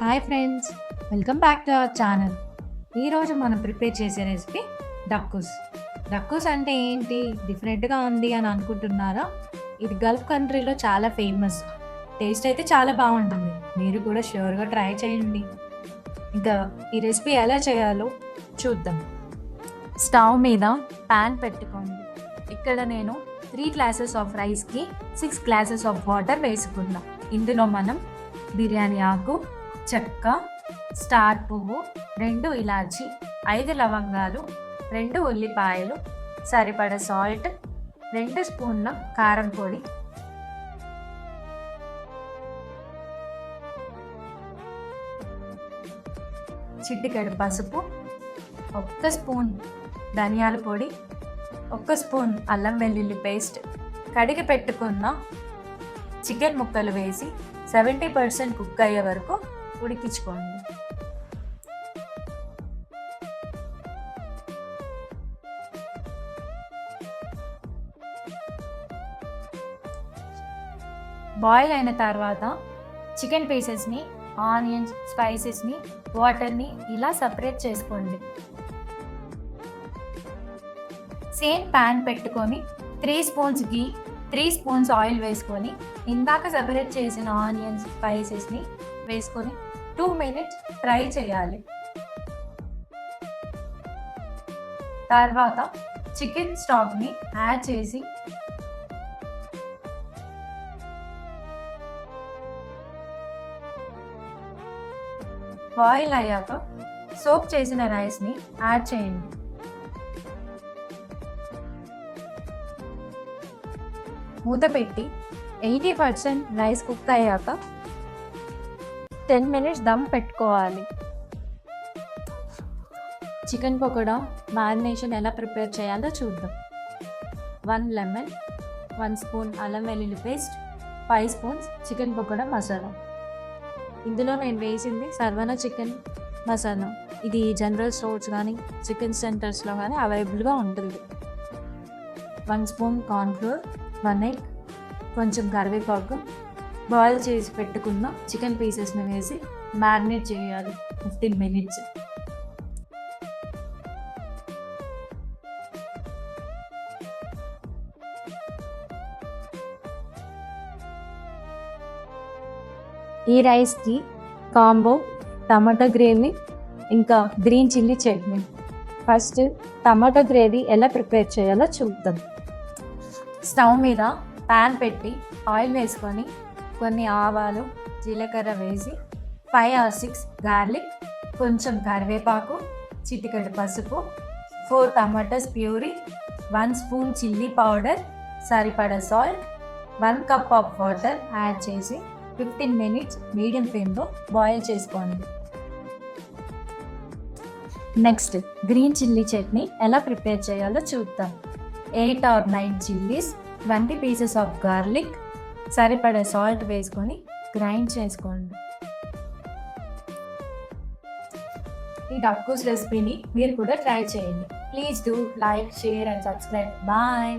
Hi friends welcome back to our channel ఈరోజు మనం prepare చేసే రెసిపీ డక్కుస్ డక్కుస్ అంటే ఏంటి? డిఫరెంట్గా ఉంది అని అనుకుంటున్నారా? ఇది గల్ఫ్ కంట్రీలో చాలా ఫేమస్ టేస్ట్ అయితే చాలా బాగుంటుంది. మీరు కూడా ష్యూర్గా ట్రై చేయండి. ఇంకా ఈ రెసిపీ ఎలా చేయాలో చూద్దాం. స్టవ్ మీద ప్యాన్ పెట్టుకోండి. ఇక్కడ నేను త్రీ గ్లాసెస్ ఆఫ్ రైస్కి సిక్స్ గ్లాసెస్ ఆఫ్ వాటర్ వేసుకుందాం ఇందులో మనం బిర్యానీ ఆకు చెక్క స్టార్ పువ్వు రెండు ఇలాచి ఐదు లవంగాలు రెండు ఉల్లిపాయలు సరిపడ సాల్ట్ రెండు స్పూన్ల కారం పొడి. చిటికెడు పసుపు ఒక్క స్పూన్ ధనియాల పొడి ఒక్క స్పూన్ అల్లం వెల్లుల్లి పేస్ట్. కడిగి పెట్టుకున్న చికెన్ ముక్కలు వేసి సెవెంటీ పర్సెంట్ కుక్ అయ్యే వరకు ఉడికించుకోండి. బాయిల్ అయిన తర్వాత చికెన్ పీసెస్ని ఆనియన్స్ స్పైసెస్ని వాటర్ని ఇలా సపరేట్ చేసుకోండి. సేమ్ ప్యాన్ పెట్టుకొని three spoons ghee three spoons oil వేసుకొని ఇందాక సపరేట్ చేసిన ఆనియన్స్ స్పైసెస్ని వేసుకొని టూ మినిట్స్ ఫ్రై చేయాలి. తర్వాత చికెన్ స్టాక్ని యాడ్ చేసి బాయిల్ అయ్యాక సోప్ చేసిన రైస్ని యాడ్ చేయండి. మూత పెట్టి ఎయిటీ పర్సెంట్ రైస్ కుక్ అయ్యాక టెన్ మినిట్స్ దమ్ పెట్టుకోవాలి. చికెన్ పకోడా మ్యారినేషన్ ఎలా ప్రిపేర్ చేయాలో చూద్దాం. వన్ లెమన్ వన్ స్పూన్ అల్లం వెల్లుల్లి paste five spoons chicken pakoda masala. ఇందులో నేను వేసింది సర్వన చికెన్ మసాలా. ఇది జనరల్ స్టోర్స్ కానీ చికెన్ సెంటర్స్లో కానీ అవైలబుల్గా ఉంటుంది. One spoon cornflour one egg కొంచెం కరివేపాకు బాయిల్ చేసి పెట్టుకున్న చికెన్ పీసెస్ని వేసి మ్యారినేట్ చేయాలి. Fifteen minutes. ఈ రైస్కి కాంబో టమాటా గ్రేవీ ఇంకా green chilli chutney. First tomato gravy ఎలా ప్రిపేర్ చేయాలో చూద్దాం. స్టవ్ మీద ప్యాన్ పెట్టి ఆయిల్ వేసుకొని కొన్ని ఆవాలు జీలకర్ర వేసి ఫైవ్ ఆర్ సిక్స్ గార్లిక్ కొంచెం కరివేపాకు చిటికెడు పసుపు four tomatoes puree one spoon chilli powder సరిపడ salt one cup of water add చేసి ఫిఫ్టీన్ మినిట్స్ మీడియం ఫ్లేమ్లో బాయిల్ చేసుకోండి. నెక్స్ట్ గ్రీన్ చిల్లీ చట్నీ ఎలా ప్రిపేర్ చేయాలో చూద్దాం. Eight or nine chillies twenty pieces of garlic సరిపడే సాల్ట్ వేసుకొని గ్రైండ్ చేసుకోండి. ఈ డక్కూస్ రెసిపీని మీరు కూడా ట్రై చేయండి. Please do like share and subscribe. Bye.